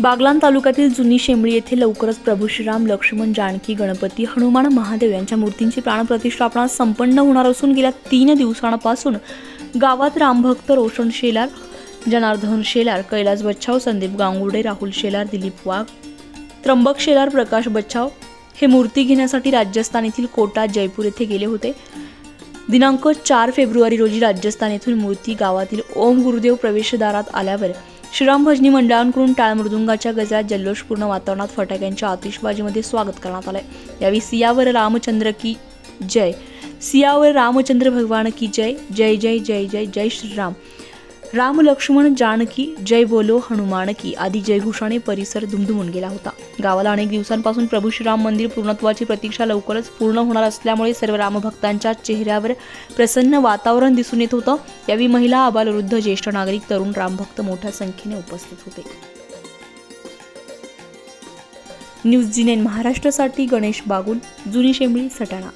बागलान तालुक्यातील जुनी शेंबळी येथे लवकरच प्रभू श्रीराम लक्ष्मण जानकी गणपती हनुमान महादेव यांच्या मूर्तींची प्राणप्रतिष्ठापना संपन्न होणार असून गेल्या तीन दिवसांपासून गावात रामभक्त रोशन शेलार जनार्दन शेलार कैलास बच्छाव संदीप गांगुडे राहुल शेलार दिलीप वाघ त्र्यंबक शेलार प्रकाश बच्छाव हे मूर्ती घेण्यासाठी राजस्थान येथील कोटा जयपूर येथे गेले होते. दिनांक चार फेब्रुवारी रोजी राजस्थान येथून मूर्ती गावातील ओम गुरुदेव प्रवेशद्वारात आल्यावर श्रीराम भजनी मंडळांकडून टाळ मृदुंगाच्या गजरात जल्लोषपूर्ण वातावरणात फटाक्यांच्या आतिषबाजीमध्ये स्वागत करण्यात आलंय. यावेळी सियावर रामचंद्र की जय. सियावर रामचंद्र भगवान की जय. जय जय जय जय जय श्रीराम. राम लक्ष्मण जानकी जय बोलो हनुमान की आदी जयघोषाने परिसर दुमदुमून गेला होता. गावाला अनेक दिवसांपासून प्रभू श्रीराम मंदिर पूर्णत्वाची प्रतीक्षा लवकरच पूर्ण होणार असल्यामुळे सर्व रामभक्तांच्या चेहऱ्यावर प्रसन्न वातावरण दिसून येत होतं. यावेळी महिला आबालवृद्ध ज्येष्ठ नागरिक तरुण रामभक्त मोठ्या संख्येने उपस्थित होते. न्यूज जी महाराष्ट्रासाठी गणेश बागुल जुनी शेंबळी सटाणा.